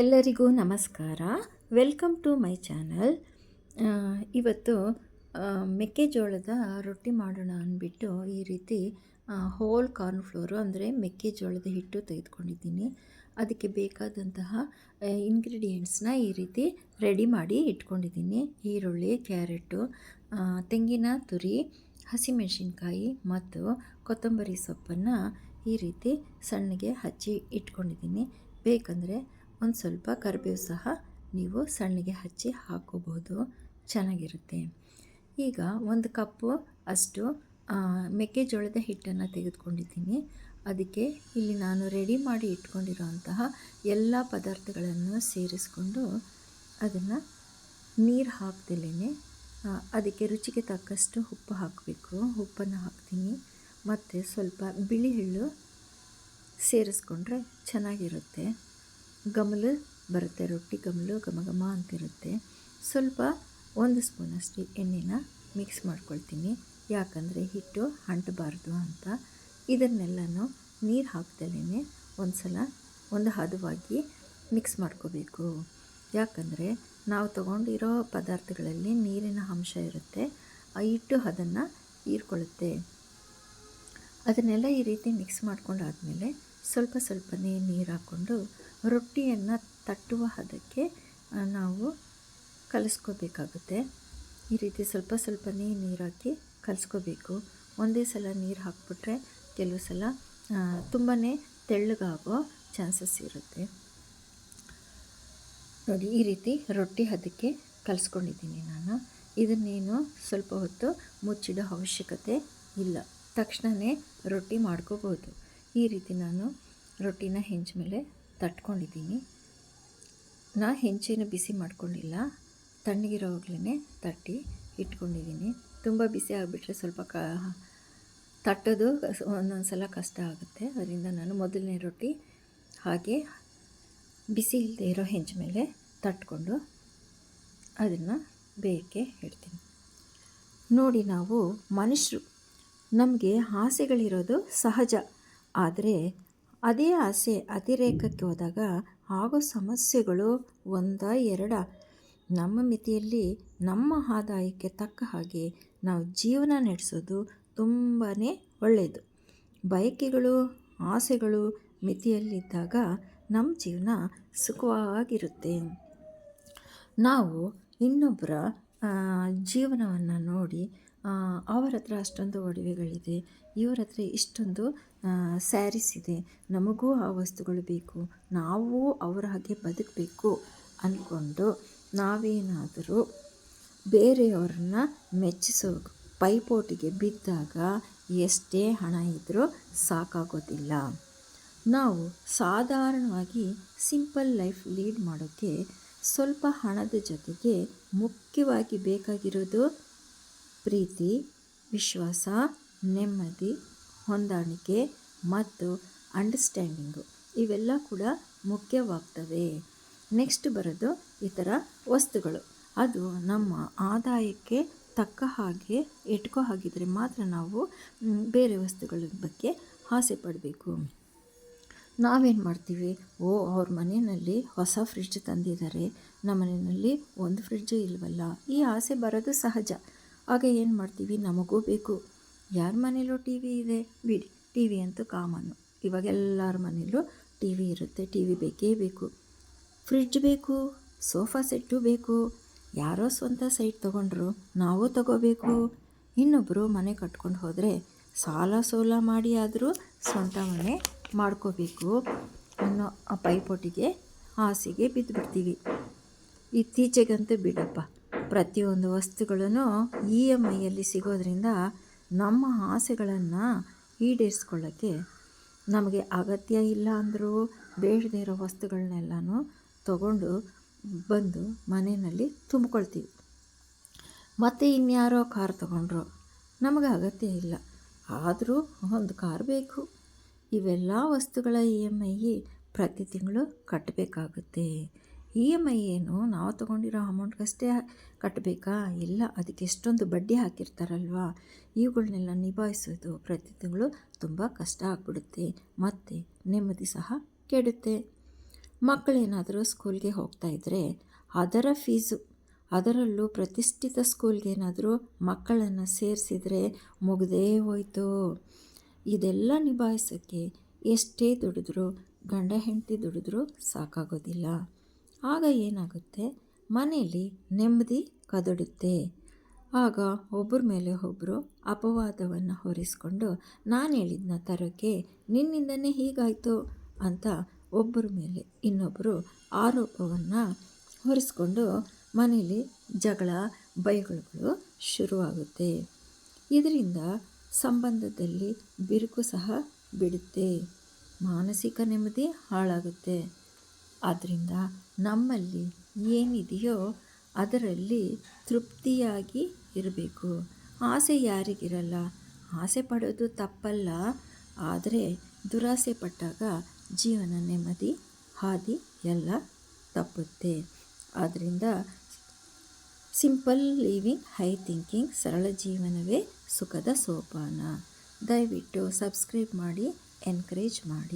ಎಲ್ಲರಿಗೂ ನಮಸ್ಕಾರ. Welcome to my channel ಇವತ್ತು ಮೆಕ್ಕೆಜೋಳದ ರೊಟ್ಟಿ ಮಾಡೋಣ ಅಂದ್ಬಿಟ್ಟು ಈ ರೀತಿ ಹೋಲ್ ಕಾರ್ನ್ ಫ್ಲೋರು ಅಂದರೆ ಮೆಕ್ಕೆಜೋಳದ ಹಿಟ್ಟು ತೆಗೆದುಕೊಂಡಿದ್ದೀನಿ. ಅದಕ್ಕೆ ಬೇಕಾದಂತಹ ಇಂಗ್ರೀಡಿಯೆಂಟ್ಸ್ನ ಈ ರೀತಿ ರೆಡಿ ಮಾಡಿ ಇಟ್ಕೊಂಡಿದ್ದೀನಿ. ಈರುಳ್ಳಿ, ಕ್ಯಾರೆಟು ತೆಂಗಿನ ತುರಿ, ಹಸಿಮೆಣಸಿನ್ಕಾಯಿ ಮತ್ತು ಕೊತ್ತಂಬರಿ ಸೊಪ್ಪನ್ನು ಈ ರೀತಿ ಸಣ್ಣಗೆ ಹಚ್ಚಿ ಇಟ್ಕೊಂಡಿದ್ದೀನಿ. ಬೇಕಂದರೆ ಒಂದು ಸ್ವಲ್ಪ ಕರಿಬೇವು ಸಹ ನೀವು ಸಣ್ಣಗೆ ಹಚ್ಚಿ ಹಾಕೋಬಹುದು. ಚೆನ್ನಾಗಿರುತ್ತೆ. ಈಗ ಒಂದು ಕಪ್ಪು ಅಷ್ಟು ಮೆಕ್ಕೆಜೋಳದ ಹಿಟ್ಟನ್ನು ತೆಗೆದುಕೊಂಡಿದ್ದೀನಿ. ಅದಕ್ಕೆ ಇಲ್ಲಿ ನಾನು ರೆಡಿ ಮಾಡಿ ಇಟ್ಕೊಂಡಿರೋಂತಹ ಎಲ್ಲ ಪದಾರ್ಥಗಳನ್ನು ಸೇರಿಸ್ಕೊಂಡು ಅದನ್ನು ನೀರು ಹಾಕ್ದಲೇ ಅದಕ್ಕೆ ರುಚಿಗೆ ತಕ್ಕಷ್ಟು ಉಪ್ಪು ಹಾಕಬೇಕು. ಉಪ್ಪನ್ನು ಹಾಕ್ತೀನಿ. ಮತ್ತು ಸ್ವಲ್ಪ ಬಿಳಿ ಎಳ್ಳು ಸೇರಿಸ್ಕೊಂಡ್ರೆ ಚೆನ್ನಾಗಿರುತ್ತೆ. ಗಮಲು ಬರುತ್ತೆ, ರೊಟ್ಟಿ ಗಮಲು ಘಮ ಘಮ ಅಂತಿರುತ್ತೆ. ಸ್ವಲ್ಪ ಒಂದು ಸ್ಪೂನಷ್ಟು ಎಣ್ಣೆನ ಮಿಕ್ಸ್ ಮಾಡ್ಕೊಳ್ತೀನಿ. ಯಾಕಂದರೆ ಹಿಟ್ಟು ಅಂಟಬಾರ್ದು ಅಂತ. ಇದನ್ನೆಲ್ಲನೂ ನೀರು ಹಾಕ್ದಲೇ ಒಂದು ಸಲ ಒಂದು ಹದವಾಗಿ ಮಿಕ್ಸ್ ಮಾಡ್ಕೋಬೇಕು. ಯಾಕಂದರೆ ನಾವು ತಗೊಂಡಿರೋ ಪದಾರ್ಥಗಳಲ್ಲಿ ನೀರಿನ ಅಂಶ ಇರುತ್ತೆ, ಆ ಹಿಟ್ಟು ಅದನ್ನು ಹೀರ್ಕೊಳ್ಳುತ್ತೆ. ಅದನ್ನೆಲ್ಲ ಈ ರೀತಿ ಮಿಕ್ಸ್ ಮಾಡ್ಕೊಂಡಾದಮೇಲೆ ಸ್ವಲ್ಪ ಸ್ವಲ್ಪನೇ ನೀರು ಹಾಕ್ಕೊಂಡು ರೊಟ್ಟಿಯನ್ನು ತಟ್ಟುವ ಹದಕ್ಕೆ ನಾವು ಕಲಿಸ್ಕೋಬೇಕಾಗುತ್ತೆ. ಈ ರೀತಿ ಸ್ವಲ್ಪ ಸ್ವಲ್ಪನೇ ನೀರು ಹಾಕಿ ಕಲಿಸ್ಕೋಬೇಕು. ಒಂದೇ ಸಲ ನೀರು ಹಾಕ್ಬಿಟ್ರೆ ಕೆಲವು ಸಲ ತುಂಬಾ ತೆಳ್ಳಗಾಗೋ ಚಾನ್ಸಸ್ ಇರುತ್ತೆ. ನೋಡಿ, ಈ ರೀತಿ ರೊಟ್ಟಿ ಹದಕ್ಕೆ ಕಲಿಸ್ಕೊಂಡಿದ್ದೀನಿ ನಾನು. ಇದನ್ನೇನು ಸ್ವಲ್ಪ ಹೊತ್ತು ಮುಚ್ಚಿಡೋ ಅವಶ್ಯಕತೆ ಇಲ್ಲ. ತಕ್ಷಣವೇ ರೊಟ್ಟಿ ಮಾಡ್ಕೋಬೋದು. ಈ ರೀತಿ ನಾನು ರೊಟ್ಟಿನ ಹೆಂಚ ಮೇಲೆ ತಟ್ಕೊಂಡಿದ್ದೀನಿ. ನಾ ಹೆಂಚೇನು ಬಿಸಿ ಮಾಡ್ಕೊಂಡಿಲ್ಲ. ತಣ್ಣಗಿರೋವಾಗಲೇ ತಟ್ಟಿ ಇಟ್ಕೊಂಡಿದ್ದೀನಿ. ತುಂಬ ಬಿಸಿ ಆಗಿಬಿಟ್ರೆ ಸ್ವಲ್ಪ ಕ, ತಟ್ಟೋದು ಒಂದೊಂದು ಸಲ ಕಷ್ಟ ಆಗುತ್ತೆ. ಅದರಿಂದ ನಾನು ಮೊದಲನೇ ರೊಟ್ಟಿ ಹಾಗೆ ಬಿಸಿ ಇಲ್ಲದೆ ಇರೋ ಹೆಂಚ ಮೇಲೆ ತಟ್ಕೊಂಡು ಅದನ್ನು ಬೇಯಕ್ಕೆ ಇಡ್ತೀನಿ. ನೋಡಿ ನಾವು ಮನುಷ್ಯರು. ನಮಗೆ ಆಸೆಗಳಿರೋದು ಸಹಜ. ಆದರೆ ಅದೇ ಆಸೆ ಅತಿರೇಕಕ್ಕೆ ಹೋದಾಗ ಆಗೋ ಸಮಸ್ಯೆಗಳು ಒಂದ, ಎರಡ. ನಮ್ಮ ಮಿತಿಯಲ್ಲಿ ನಮ್ಮ ಆದಾಯಕ್ಕೆ ತಕ್ಕ ಹಾಗೆ ನಾವು ಜೀವನ ನಡೆಸೋದು ತುಂಬಾ ಒಳ್ಳೆಯದು ಬಯಕೆಗಳು, ಆಸೆಗಳು ಮಿತಿಯಲ್ಲಿದ್ದಾಗ ನಮ್ಮ ಜೀವನ ಸುಖವಾಗಿರುತ್ತೆ. ನಾವು ಇನ್ನೊಬ್ಬರ ಜೀವನವನ್ನು ನೋಡಿ ಅವರ ಹತ್ರ ಅಷ್ಟೊಂದು ಒಡವೆಗಳಿದೆ. ಇವರ ಹತ್ರ ಇಷ್ಟೊಂದು ಸ್ಯಾರೀಸ್ ಇದೆ. ನಮಗೂ ಆ ವಸ್ತುಗಳು ಬೇಕು. ನಾವು ಅವರ ಹಾಗೆ ಬದುಕಬೇಕು ಅಂದ್ಕೊಂಡು ನಾವೇನಾದರೂ ಬೇರೆಯವ್ರನ್ನ ಮೆಚ್ಚಿಸೋ ಪೈಪೋಟಿಗೆ ಬಿದ್ದಾಗ ಎಷ್ಟೇ ಹಣ ಇದ್ದರೂ ಸಾಕಾಗೋದಿಲ್ಲ. ನಾವು ಸಾಧಾರಣವಾಗಿ ಸಿಂಪಲ್ ಲೈಫ್ ಲೀಡ್ ಮಾಡೋಕ್ಕೆ ಸ್ವಲ್ಪ ಹಣದ ಜೊತೆಗೆ ಮುಖ್ಯವಾಗಿ ಬೇಕಾಗಿರೋದು ಪ್ರೀತಿ, ವಿಶ್ವಾಸ, ನೆಮ್ಮದಿ, ಹೊಂದಾಣಿಕೆ ಮತ್ತು ಅಂಡರ್ಸ್ಟ್ಯಾಂಡಿಂಗು ಇವೆಲ್ಲ ಕೂಡ ಮುಖ್ಯವಾಗ್ತವೆ. ನೆಕ್ಸ್ಟ್ ಬರೋದು ಇತರ ವಸ್ತುಗಳು. ಅದು ನಮ್ಮ ಆದಾಯಕ್ಕೆ ತಕ್ಕ ಹಾಗೆ ಇಟ್ಕೋ ಹಾಗಿದ್ರೆ ಮಾತ್ರ ನಾವು ಬೇರೆ ವಸ್ತುಗಳ ಬಗ್ಗೆ ಆಸೆ ಪಡಬೇಕು. ನಾವೇನು ಮಾಡ್ತೀವಿ? ಓ, ಅವ್ರ ಮನೆಯಲ್ಲಿ ಹೊಸ ಫ್ರಿಡ್ಜ್ ತಂದಿದ್ದಾರೆ. ನಮ್ಮ ಮನೆಯಲ್ಲಿ ಒಂದು ಫ್ರಿಡ್ಜು ಇಲ್ವಲ್ಲ? ಈ ಆಸೆ ಬರೋದು ಸಹಜ. ಆಗ ಏನು ಮಾಡ್ತೀವಿ? ನಮಗೂ ಬೇಕು. ಯಾರ ಮನೇಲೂ ಟಿ ವಿ ಇದೆ? ಬಿಡಿ. ಟಿ ವಿ ಅಂತೂ ಕಾಮನ್ನು ಇವಾಗ ಎಲ್ಲರ ಮನೇಲೂ ಟಿ ವಿ ಇರುತ್ತೆ. ಟಿ ವಿ ಬೇಕೇ ಬೇಕು. ಫ್ರಿಡ್ಜ್ ಬೇಕು. ಸೋಫಾ ಸೆಟ್ಟು ಬೇಕು. ಯಾರೋ ಸ್ವಂತ ಸೈಟ್ ತೊಗೊಂಡ್ರು ನಾವು ತಗೋಬೇಕು. ಇನ್ನೊಬ್ಬರು ಮನೆ ಕಟ್ಕೊಂಡು ಹೋದರೆ ಸಾಲ ಸೋಲ ಮಾಡಿ ಆದರೂ ಸ್ವಂತ ಮನೆ ಮಾಡ್ಕೋಬೇಕು ಅನ್ನೋ ಆ ಪೈಪೋಟಿಗೆ ಆಸೆಗೆ ಬಿದ್ದುಬಿಡ್ತೀವಿ ಇತ್ತೀಚೆಗಂತೂ ಬಿಡಪ್ಪ. ಪ್ರತಿಯೊಂದು ವಸ್ತುಗಳನ್ನು ಇ ಎಂ ಐಯಲ್ಲಿ ಸಿಗೋದ್ರಿಂದ ನಮ್ಮ ಆಸೆಗಳನ್ನು ಈಡೇರಿಸ್ಕೊಳ್ಳೋಕ್ಕೆ ನಮಗೆ ಅಗತ್ಯ ಇಲ್ಲ ಅಂದರೂ ಬೇಡದೇ ಇರೋ ವಸ್ತುಗಳನ್ನೆಲ್ಲನೂ ತಗೊಂಡು ಬಂದು ಮನೆಯಲ್ಲಿ ತುಂಬಿಕೊಳ್ತೀವಿ. ಮತ್ತು ಇನ್ಯಾರೋ ಕಾರ್ ತಗೊಂಡ್ರು. ನಮಗೆ ಅಗತ್ಯ ಇಲ್ಲ. ಆದರೂ ಒಂದು ಕಾರ್ ಬೇಕು. ಇವೆಲ್ಲ ವಸ್ತುಗಳ ಇ ಎಂ ಐ ಪ್ರತಿ ತಿಂಗಳು ಕಟ್ಟಬೇಕಾಗುತ್ತೆ ಇ ಎಂ ಐ ಏನು ನಾವು ತೊಗೊಂಡಿರೋ ಅಮೌಂಟ್ಗಷ್ಟೇ ಕಟ್ಟಬೇಕಾ ಇಲ್ಲ, ಅದಕ್ಕೆ ಎಷ್ಟೊಂದು ಬಡ್ಡಿ ಹಾಕಿರ್ತಾರಲ್ವಾ? ಇವುಗಳನ್ನೆಲ್ಲ ನಿಭಾಯಿಸೋದು ಪ್ರತಿ ತಿಂಗಳು ತುಂಬ ಕಷ್ಟ ಆಗ್ಬಿಡುತ್ತೆ, ಮತ್ತು ನೆಮ್ಮದಿ ಸಹ ಕೆಡುತ್ತೆ. ಮಕ್ಕಳೇನಾದರೂ ಸ್ಕೂಲ್ಗೆ ಹೋಗ್ತಾ ಇದ್ದರೆ ಅದರ ಫೀಸು, ಅದರಲ್ಲೂ ಪ್ರತಿಷ್ಠಿತ ಸ್ಕೂಲ್ಗೇನಾದರೂ ಮಕ್ಕಳನ್ನು ಸೇರಿಸಿದರೆ ಮುಗದೇ ಹೋಯಿತು. ಇದೆಲ್ಲ ನಿಭಾಯಿಸೋಕ್ಕೆ ಎಷ್ಟೇ ದುಡಿದ್ರೂ, ಗಂಡ ಹೆಂಡತಿ ದುಡಿದ್ರೂ ಸಾಕಾಗೋದಿಲ್ಲ. ಆಗ ಏನಾಗುತ್ತೆ? ಮನೆಯಲ್ಲಿ ನೆಮ್ಮದಿ ಕದಡುತ್ತೆ. ಆಗ ಒಬ್ಬರ ಮೇಲೆ ಒಬ್ಬರು ಅಪವಾದವನ್ನು ಹೊರಿಸ್ಕೊಂಡು, ನಾನು ಹೇಳಿದ್ನ ತರೋಕ್ಕೆ ನಿನ್ನಿಂದನೇ ಹೀಗಾಯಿತು ಅಂತ ಒಬ್ಬರ ಮೇಲೆ ಇನ್ನೊಬ್ಬರು ಆರೋಪವನ್ನು ಹೊರಿಸ್ಕೊಂಡು ಮನೆಯಲ್ಲಿ ಜಗಳ, ಬೈಗುಳುಗಳು ಶುರುವಾಗುತ್ತೆ. ಇದರಿಂದ ಸಂಬಂಧದಲ್ಲಿ ಬಿರುಕು ಸಹ ಬಿಡುತ್ತೆ ಮಾನಸಿಕ ನೆಮ್ಮದಿ ಹಾಳಾಗುತ್ತೆ. ಆದ್ದರಿಂದ ನಮ್ಮಲ್ಲಿ ಏನಿದೆಯೋ ಅದರಲ್ಲಿ ತೃಪ್ತಿಯಾಗಿ ಇರಬೇಕು. ಆಸೆ ಯಾರಿಗಿರಲ್ಲ. ಆಸೆ ಪಡೋದು ತಪ್ಪಲ್ಲ. ಆದರೆ ದುರಾಸೆ ಪಟ್ಟಾಗ ಜೀವನ ನೆಮ್ಮದಿ, ಹಾದಿ ಎಲ್ಲ ತಪ್ಪುತ್ತೆ. ಆದ್ದರಿಂದ ಸಿಂಪಲ್ ಲಿವಿಂಗ್ ಹೈ ಥಿಂಕಿಂಗ್ ಸರಳ ಜೀವನವೇ ಸುಖದ ಸೋಪಾನ. ದಯವಿಟ್ಟು ಸಬ್ಸ್ಕ್ರೈಬ್ ಮಾಡಿ ಎನ್ಕರೇಜ್ ಮಾಡಿ.